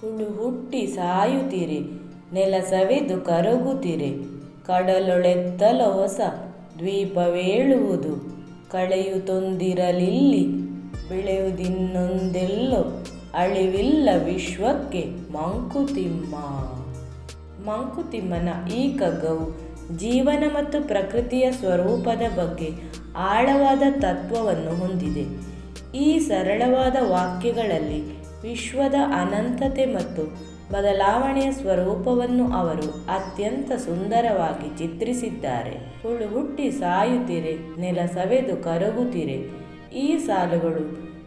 ಹುಳು ಹುಟ್ಟಿ ಸಾಯುತ್ತೀರಿ, ನೆಲ ಸವೆದು ಕರಗುತ್ತೀರಿ. ಕಡಲೊಳೆತ್ತಲ ಹೊಸ ದ್ವೀಪವೇಳುವುದು ಕಳೆಯುತ್ತೊಂದಿರಲಿಲ್ಲಿ ಬೆಳೆಯುವುದಿನ್ನೊಂದೆಲ್ಲೋ ಅಳಿವಿಲ್ಲ ವಿಶ್ವಕ್ಕೆ ಮಂಕುತಿಮ್ಮ. ಮಂಕುತಿಮ್ಮನ ಈ ಕಗ್ಗವು ಜೀವನ ಮತ್ತು ಪ್ರಕೃತಿಯ ಸ್ವರೂಪದ ಬಗ್ಗೆ ಆಳವಾದ ತತ್ವವನ್ನು ಹೊಂದಿದೆ. ಈ ಸರಳವಾದ ವಾಕ್ಯಗಳಲ್ಲಿ ವಿಶ್ವದ ಅನಂತತೆ ಮತ್ತು ಬದಲಾವಣೆಯ ಸ್ವರೂಪವನ್ನು ಅವರು ಅತ್ಯಂತ ಸುಂದರವಾಗಿ ಚಿತ್ರಿಸಿದ್ದಾರೆ. ಹುಳು ಹುಟ್ಟಿ ಸಾಯುತ್ತಿರೆ, ನೆಲ ಸವೆದು ಕರಗುತ್ತಿರೆ, ಈ ಸಾಲುಗಳು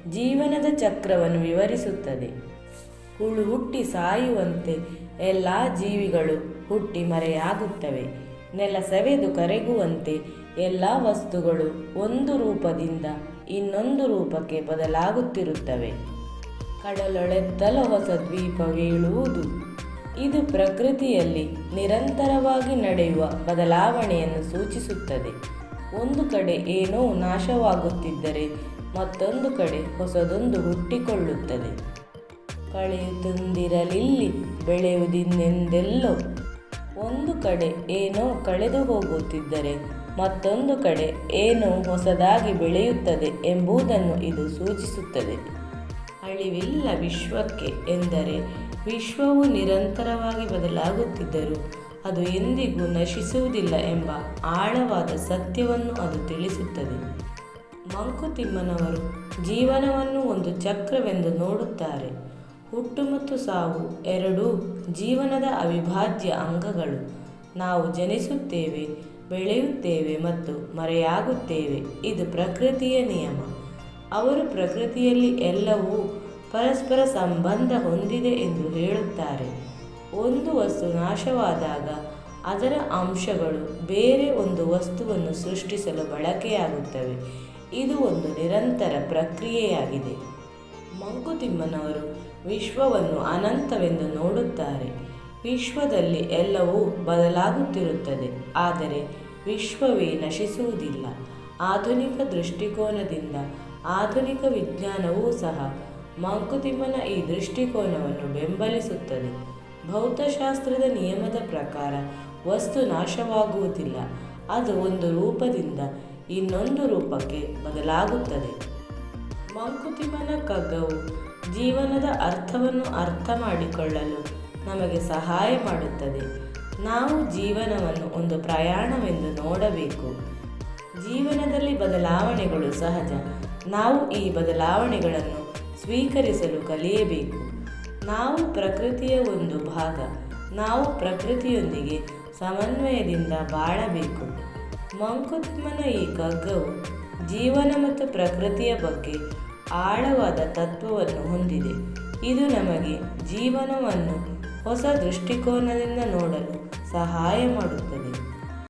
ಜೀವನದ ಚಕ್ರವನ್ನು ವಿವರಿಸುತ್ತದೆ. ಹುಳು ಹುಟ್ಟಿ ಸಾಯುವಂತೆ ಎಲ್ಲ ಜೀವಿಗಳು ಹುಟ್ಟಿ ಮರೆಯಾಗುತ್ತವೆ. ನೆಲ ಸವೆದು ಕರಗುವಂತೆ ಎಲ್ಲ ವಸ್ತುಗಳು ಒಂದು ರೂಪದಿಂದ ಇನ್ನೊಂದು ರೂಪಕ್ಕೆ ಬದಲಾಗುತ್ತಿರುತ್ತವೆ. ಕಡಲೊಳೆತ್ತಲ ಹೊಸ ದ್ವೀಪವೀಳುವುದು ಇದು ಪ್ರಕೃತಿಯಲ್ಲಿ ನಿರಂತರವಾಗಿ ನಡೆಯುವ ಬದಲಾವಣೆಯನ್ನು ಸೂಚಿಸುತ್ತದೆ. ಒಂದು ಕಡೆ ಏನೋ ನಾಶವಾಗುತ್ತಿದ್ದರೆ ಮತ್ತೊಂದು ಕಡೆ ಹೊಸದೊಂದು ಹುಟ್ಟಿಕೊಳ್ಳುತ್ತದೆ. ಕಳೆಯುತ್ತೊಂದಿರಲಿಲ್ಲಿ ಬೆಳೆಯುವುದಿನ್ನೆಂದೆಲ್ಲೋ. ಒಂದು ಕಡೆ ಏನೋ ಕಳೆದು ಹೋಗುತ್ತಿದ್ದರೆ ಮತ್ತೊಂದು ಕಡೆ ಏನೋ ಹೊಸದಾಗಿ ಬೆಳೆಯುತ್ತದೆ ಎಂಬುದನ್ನು ಇದು ಸೂಚಿಸುತ್ತದೆ. ಅಳಿವಿಲ್ಲ ವಿಶ್ವಕ್ಕೆ ಎಂದರೆ ವಿಶ್ವವು ನಿರಂತರವಾಗಿ ಬದಲಾಗುತ್ತಿದ್ದರೂ ಅದು ಎಂದಿಗೂ ನಶಿಸುವುದಿಲ್ಲ ಎಂಬ ಆಳವಾದ ಸತ್ಯವನ್ನು ಅದು ತಿಳಿಸುತ್ತದೆ. ಮಂಕುತಿಮ್ಮನವರು ಜೀವನವನ್ನು ಒಂದು ಚಕ್ರವೆಂದು ನೋಡುತ್ತಾರೆ. ಹುಟ್ಟು ಮತ್ತು ಸಾವು ಎರಡೂ ಜೀವನದ ಅವಿಭಾಜ್ಯ ಅಂಗಗಳು. ನಾವು ಜನಿಸುತ್ತೇವೆ, ಬೆಳೆಯುತ್ತೇವೆ ಮತ್ತು ಮರೆಯಾಗುತ್ತೇವೆ. ಇದು ಪ್ರಕೃತಿಯ ನಿಯಮ. ಅವರು ಪ್ರಕೃತಿಯಲ್ಲಿ ಎಲ್ಲವೂ ಪರಸ್ಪರ ಸಂಬಂಧ ಹೊಂದಿದೆ ಎಂದು ಹೇಳುತ್ತಾರೆ. ಒಂದು ವಸ್ತು ನಾಶವಾದಾಗ ಅದರ ಅಂಶಗಳು ಬೇರೆ ಒಂದು ವಸ್ತುವನ್ನು ಸೃಷ್ಟಿಸಲು ಬಳಕೆಯಾಗುತ್ತವೆ. ಇದು ಒಂದು ನಿರಂತರ ಪ್ರಕ್ರಿಯೆಯಾಗಿದೆ. ಮಂಕುತಿಮ್ಮನವರು ವಿಶ್ವವನ್ನು ಅನಂತವೆಂದು ನೋಡುತ್ತಾರೆ. ವಿಶ್ವದಲ್ಲಿ ಎಲ್ಲವೂ ಬದಲಾಗುತ್ತಿರುತ್ತದೆ, ಆದರೆ ವಿಶ್ವವೇ ನಶಿಸುವುದಿಲ್ಲ. ಆಧುನಿಕ ದೃಷ್ಟಿಕೋನದಿಂದ ಆಧುನಿಕ ವಿಜ್ಞಾನವೂ ಸಹ ಮಂಕುತಿಮ್ಮನ ಈ ದೃಷ್ಟಿಕೋನವನ್ನು ಬೆಂಬಲಿಸುತ್ತದೆ. ಭೌತಶಾಸ್ತ್ರದ ನಿಯಮದ ಪ್ರಕಾರ ವಸ್ತು ನಾಶವಾಗುವುದಿಲ್ಲ. ಅದು ಒಂದು ರೂಪದಿಂದ ಇನ್ನೊಂದು ರೂಪಕ್ಕೆ ಬದಲಾಗುತ್ತದೆ. ಮಂಕುತಿಮ್ಮನ ಕಗ್ಗವು ಜೀವನದ ಅರ್ಥವನ್ನು ಅರ್ಥ ಮಾಡಿಕೊಳ್ಳಲು ನಮಗೆ ಸಹಾಯ ಮಾಡುತ್ತದೆ. ನಾವು ಜೀವನವನ್ನು ಒಂದು ಪ್ರಯಾಣವೆಂದು ನೋಡಬೇಕು. ಜೀವನದಲ್ಲಿ ಬದಲಾವಣೆಗಳು ಸಹಜ. ನಾವು ಈ ಬದಲಾವಣೆಗಳನ್ನು ಸ್ವೀಕರಿಸಲು ಕಲಿಯಬೇಕು. ನಾವು ಪ್ರಕೃತಿಯ ಒಂದು ಭಾಗ. ನಾವು ಪ್ರಕೃತಿಯೊಂದಿಗೆ ಸಮನ್ವಯದಿಂದ ಬಾಳಬೇಕು. ಮಂಕುತಿಮ್ಮನ ಈ ಕಗ್ಗವು ಜೀವನ ಮತ್ತು ಪ್ರಕೃತಿಯ ಬಗ್ಗೆ ಆಳವಾದ ತತ್ವವನ್ನು ಹೊಂದಿದೆ. ಇದು ನಮಗೆ ಜೀವನವನ್ನು ಹೊಸ ದೃಷ್ಟಿಕೋನದಿಂದ ನೋಡಲು ಸಹಾಯ ಮಾಡುತ್ತದೆ.